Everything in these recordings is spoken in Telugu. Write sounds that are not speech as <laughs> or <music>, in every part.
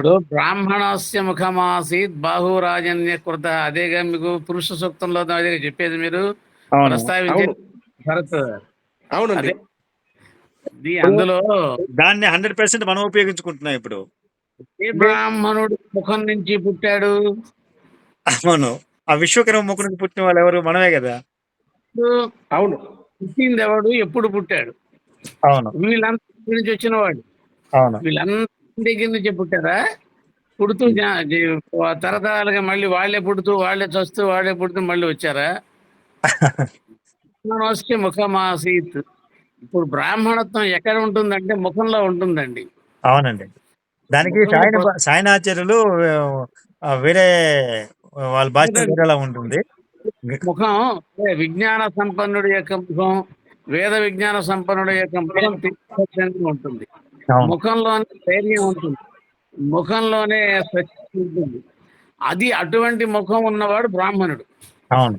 ఇప్పుడు బ్రాహ్మణస్య ముఖమాసీత్ బాహురాజన్య కృత అదేగా మీకు పురుష సూక్తంలో అదే చెప్పేది మీరు. అవును. అవును. భరత్. ఇది అందులో దాన్ని హండ్రెడ్ పర్సెంట్ మనం ఉపయోగించుకుంటున్నాం ఇప్పుడు. ఏ బ్రాహ్మణుడు ముఖం నుంచి పుట్టాడు? అవును. ఆ విశ్వకర్మ ముఖ నుంచి పుట్టిన వాళ్ళు ఎవరు? మనమే కదా. అవును. పుట్టింది ఎవడు? ఎప్పుడు పుట్టాడు? అవును. వీళ్ళంతా నుంచి వచ్చిన వాడు. అవును. వీళ్ళంతా దగ్గర నుంచి పుట్టారా? పుడుతూ తరతరాలుగా మళ్ళీ వాళ్ళే పుడుతూ వాళ్ళే చస్తూ వాళ్ళే పుడుతూ మళ్ళీ వచ్చారా? బ్రాహ్మణస్య ముఖమాసీత్ ఇప్పుడు బ్రాహ్మణత్వం ఎక్కడ ఉంటుందంటే ముఖంలో ఉంటుందండి. అవునండి. దానికి సాయన సాయనాచార్యులు వేరే వాళ్ళ భాష వేరేలా ఉంటుంది. ముఖం విజ్ఞాన సంపన్నుడి యొక్క ముఖం వేద విజ్ఞాన సంపన్నుడి యొక్క ముఖం ఉంటుంది. ముఖంలోనే ధైర్యం ఉంటుంది. ముఖంలోనే స్వచ్ఛత ఉంటుంది. అది అటువంటి ముఖం ఉన్నవాడు బ్రాహ్మణుడు. అవును.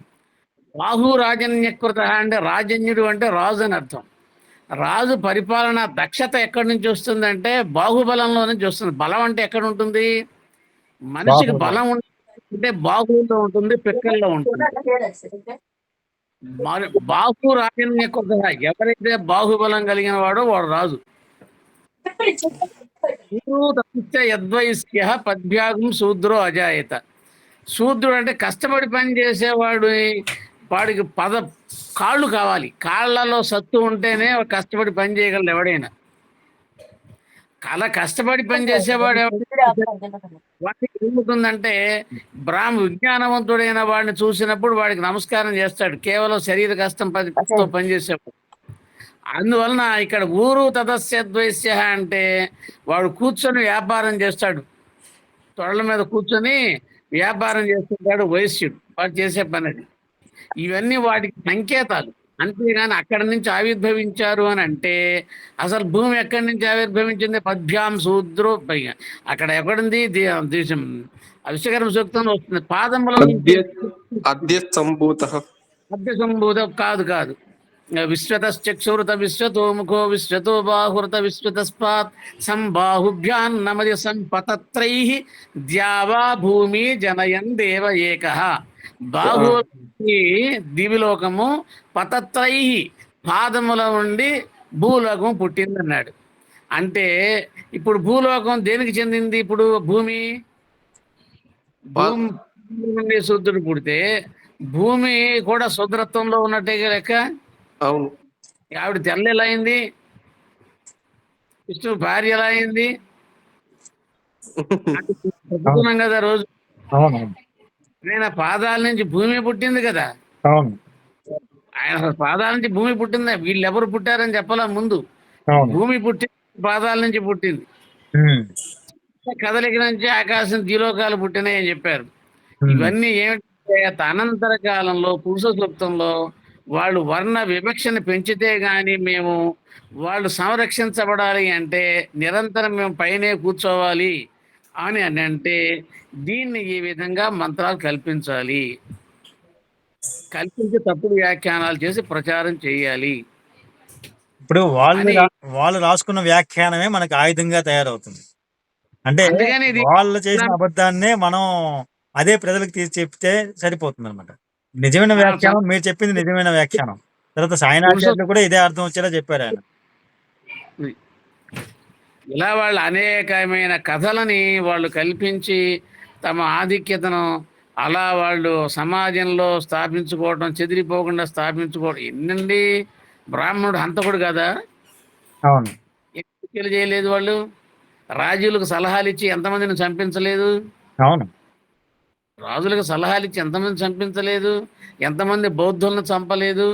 రాహు రాజన్యకృత అంటే రాజన్యుడు అంటే రాజు అని అర్థం. రాజు పరిపాలన దక్షత ఎక్కడి నుంచి వస్తుందంటే బాహుబలంలో నుంచి వస్తుంది. బలం అంటే ఎక్కడ ఉంటుంది? మనిషికి. బలం ఉంటే బాహువులో ఉంటుంది పిక్కల్లో ఉంటుంది. బాహు రాజన్యకృత ఎవరైతే బాహుబలం కలిగిన వాడో వాడు రాజు. తప్పిస్తే యద్వైశ్య పద్భ్యాగం శూద్రో అజాయత. శూద్రుడు అంటే కష్టపడి పని చేసేవాడు వాడికి పద కాళ్ళు కావాలి. కాళ్ళలో సత్తు ఉంటేనే కష్టపడి పని చేయగలడు ఎవడైనా. అలా కష్టపడి పని చేసేవాడు వాడికి ఏముంటుందంటే బ్రాహ్మ విజ్ఞానవంతుడైన వాడిని చూసినప్పుడు వాడికి నమస్కారం చేస్తాడు. కేవలం శరీర కష్టం పని పనిచేసేవాడు అందువలన ఇక్కడ ఊరు తదస్యద్వైశ్య అంటే వాడు కూర్చొని వ్యాపారం చేస్తాడు. తొడల మీద కూర్చొని వ్యాపారం చేస్తుంటాడు వైశ్యుడు. వాడు చేసే పని అది ఇవన్నీ వాటికి సంకేతాలు. అంతేగాని అక్కడి నుంచి ఆవిర్భవించారు అని అంటే అసలు భూమి ఎక్కడి నుంచి ఆవిర్భవించింది? పద్భ్యాం శూద్రో పైగా అక్కడ ఎక్కడుంది? ది- దేశం. అవిశ్వకర్మ సూక్తంలో వస్తుంది. పాదముల నుంచి అద్య అద్య సంభూత మధ్య సంభూత కాదు కాదు. విశ్వతశ్చక్షురుత విశ్వతో ముఖో విశ్వతో బాహురత విశ్వతస్పాత్ సంబాహుభ్యాన్నమది సంపతత్రై ద్యావా భూమి జనయన్ దేవ ఏక. బాహు దివిలోకము పతత్రై పాదముల నుండి భూలోకం పుట్టిందన్నాడు. అంటే ఇప్పుడు భూలోకం దేనికి చెందింది ఇప్పుడు భూమి? భూమి నుండి శూద్రుడు పుడితే భూమి కూడా శుద్రత్వంలో ఉన్నట్టే లెక్క? అవును. ఆవిడ తెల్ల ఎలా అయింది? విష్ణు భార్య ఎలా అయింది? <laughs> కదా రోజు. అవును ఆయన పాదాల నుంచి భూమి పుట్టింది కదా. అవును. ఆయన పాదాల నుంచి భూమి పుట్టిందా? వీళ్ళు ఎవరు పుట్టారని చెప్పాలా ముందు? అవును. భూమి పుట్టి పాదాల నుంచి పుట్టింది. కదలిక నుంచి ఆకాశం దీలోకాలు పుట్టినాయి అని చెప్పారు. ఇవన్నీ ఏమిటంటే అనంతర కాలంలో పురుష సూక్తంలో వాళ్ళు వర్ణ వివక్షను పెంచితే గాని మేము వాళ్ళు సంరక్షించబడాలి అంటే నిరంతరం మేము పైనే కూర్చోవాలి అని అని అంటే దీన్ని ఈ విధంగా మంత్రాలు కల్పించాలి. కల్పించి తప్పుడు వ్యాఖ్యానాలు చేసి ప్రచారం చేయాలి. ఇప్పుడు వాళ్ళు వాళ్ళు రాసుకున్న వ్యాఖ్యానమే మనకు ఆయుధంగా తయారవుతుంది. అంటే వాళ్ళు చేసిన అబద్ధాన్నే మనం అదే ప్రజలకు తీసి చెప్తే సరిపోతుంది అనమాట నిజమైన వ్యాఖ్యానం మీరు చెప్పింది నిజమైన వ్యాఖ్యానం. తర్వాత సాయనాచార్యులు కూడా ఇదే అర్థం వచ్చేలా చెప్పారు ఆయన. ఇలా వాళ్ళు అనేకమైన కథలని వాళ్ళు కల్పించి తమ ఆధిక్యతను అలా వాళ్ళు సమాజంలో స్థాపించుకోవడం చెదిరిపోకుండా స్థాపించుకోవడం ఎన్నండి బ్రాహ్మణుడు హంతకుడు కదా? అవును. ఎందుకు చేయలేదు వాళ్ళు? రాజులకు సలహాలు ఇచ్చి ఎంతమందిని చంపించలేదు? అవును. రాజులకు సలహాలు ఇచ్చి ఎంతమంది చంపించలేదు ఎంతమంది బౌద్ధులను చంపలేదు.